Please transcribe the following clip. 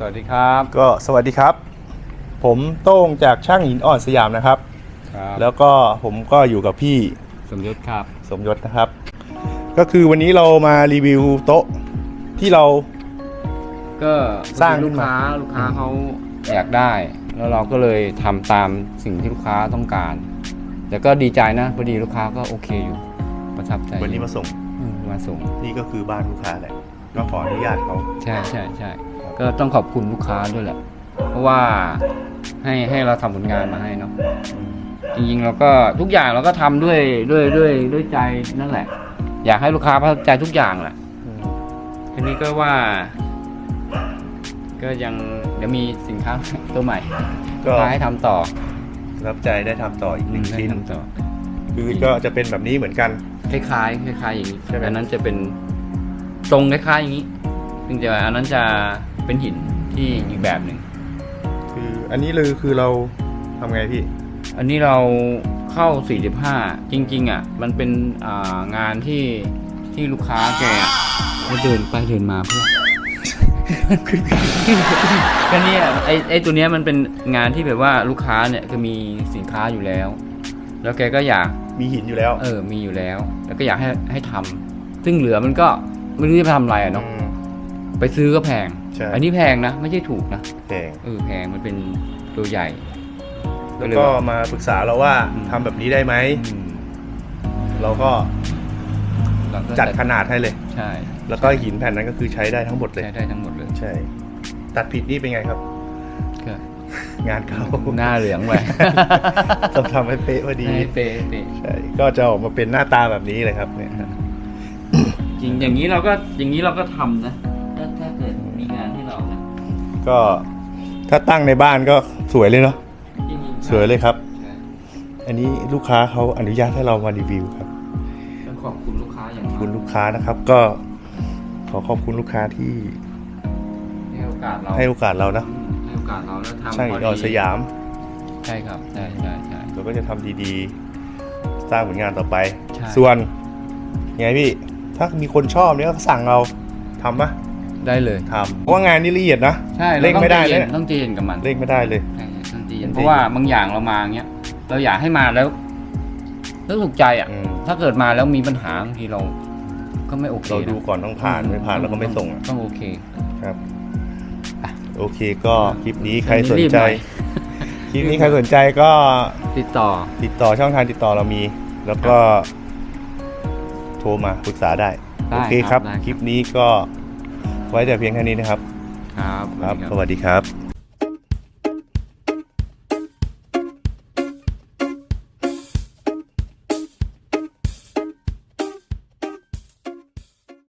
สวัสดีครับ ก็สวัสดีครับ ผมโต้งจากช่างหินอ่อนสยามนะครับ ครับแล้วก็ผมก็อยู่กับพี่สมยศครับ สมยศนะครับ ก็คือวันนี้เรามารีวิวโต๊ะที่เรา ก็สร้างขึ้ลูนกมา ค้าลูกค้าเขาอยากได้ แล้วเราก็เลยทำตามสิ่งที่ลูกค้าต้องการ แต่ก็ดีใจนะพอดีลูกค้าก็โอเคอยู่ ประทับใจวันนี้มาส่งอืมมาส่ง นี่ก็คือบ้านลูกค้าแหละก็ขออนุญาตเขาใช่ใช่ใช่ ก็ต้องขอบคุณลูกค้าด้วยแหละ เพราะว่าให้ให้เราทำผลงานมาให้เนาะจริงๆเราก็ทุกอย่างเราก็ทำด้วยด้วยด้วยด้วยใจนั่นแหละ อยากให้ลูกค้าประทับใจทุกอย่างแหละอืมทีนี้ก็ว่า ก็ยังเดี๋ยวมีสินค้า ตัวใหม่ก็ลูกค้าให้ทำต่อรับใจได้ทำต่ออีกหนึ่งให้ชิ้นทำต่อ คือก็จะเป็นแบบนี้เหมือนกัน คล้ายๆคล้ายๆอย่างนี้ใช่ไหม อันนั้นจะเป็นทรงคล้ายๆอย่างนี้ซึ่งจะอันนั้นจะ เป็นหินที่อีกแบบหนึ่งคืออันนี้เลยคือเราทำไงพี่ อันนี้เราเข้า 45 จริง ๆ อะ มันเป็นอ่างานที่ที่ลูกค้าแกอะมาเดินไปเดินมาเพื่อ ก็เนี่ยไอไอตัวเนี้ยมันเป็นงานที่แบบว่าลูกค้าเนี่ยก็มีสินค้าอยู่แล้ว แล้วแกก็อยาก มีหินอยู่แล้วเออ มีอยู่แล้ว แล้วก็อยากให้ให้ทำ ซึ่งเหลือมันก็ไม่รู้จะไปทำอะไรอะเนาะ อืมไปซื้อก็แพง ใช่อันนี้แพงนะ ไม่ใช่ถูกนะแพงเออแพงมันเป็นตัวใหญ่ แล้วก็มาปรึกษาเราว่าอืม ทำแบบนี้ได้ไหมอืมเราก็เราก็จัดขนาดให้เลย ใช่แล้วก็หินแผ่นนั้นก็คือใช้ได้ทั้งหมดเลย ใช้ได้ทั้งหมดเลยใช่ ตัดผิดนี่เป็นไงครับ ก็งานเขาหน้าเหลืองไปต้องทำให้เป๊ะพอดีให้เป๊ะเป๊ะใช่ ก็จะออกมาเป็นหน้าตาแบบนี้เลยครับเนี่ย จริงอย่างนี้เราก็อย่างนี้เราก็ทำนะถ้าถ้า ก็ถ้าตั้งในบ้านก็สวยเลยเนาะจริงๆสวยเลยครับใช่อันนี้ลูกค้าเขาอนุญาตให้เรามารีวิวครับต้องขอบคุณลูกค้าอย่างขอบมากคุณลูกค้านะครับ ก็ขอขอบคุณลูกค้าที่ให้โอกาสเราให้โอกาสเรานะอืมให้โอกาสเราแล้วทำช่างพอิอนออนดีสยาม ใช่ครับใช่ใช่ใช่เราก็จะทำดีๆ สร้างผลงานต่อไปใช่ส่วนไงพี่ ถ้ามีคนชอบเนี่ยก็สั่งเราทำปะ ได้เลยทำเพราะว่างานนี่ละเอียดนะใช่เร่งไม่ได้เลเลยยต้องใจเย็นกับมันเร่งไม่ได้เลยใช่ต้องใจเย็ต้อนงใจเย็นเพราะว่าบางอย่างเรามาเงี้ยเราอยากให้มาแล้วแล้วถูกใจอะ อืม ถ้าเกิดมาแล้วมีปัญหาบางทีเรา ก็ไม่โอเคเราดูนะก่อนต้องผ่านไม่ผ่านเราก็ไม่ส่งอะต้องโอเค ครับอะ โอเคก็คลิปนี้ใครสนรีบใจหน่อยคลิปนี้ใครสนใจก็ติดต่อติดต่อช่องทางติดต่อเรามี แล้วก็ โทรมาปรึกษาได้ ได้โอเคครับ ได้คลิปนี้ก็ ไว้แต่เพียงแค่นี้นะครับ ครับ ครับสสวัสดีวัสดีครับ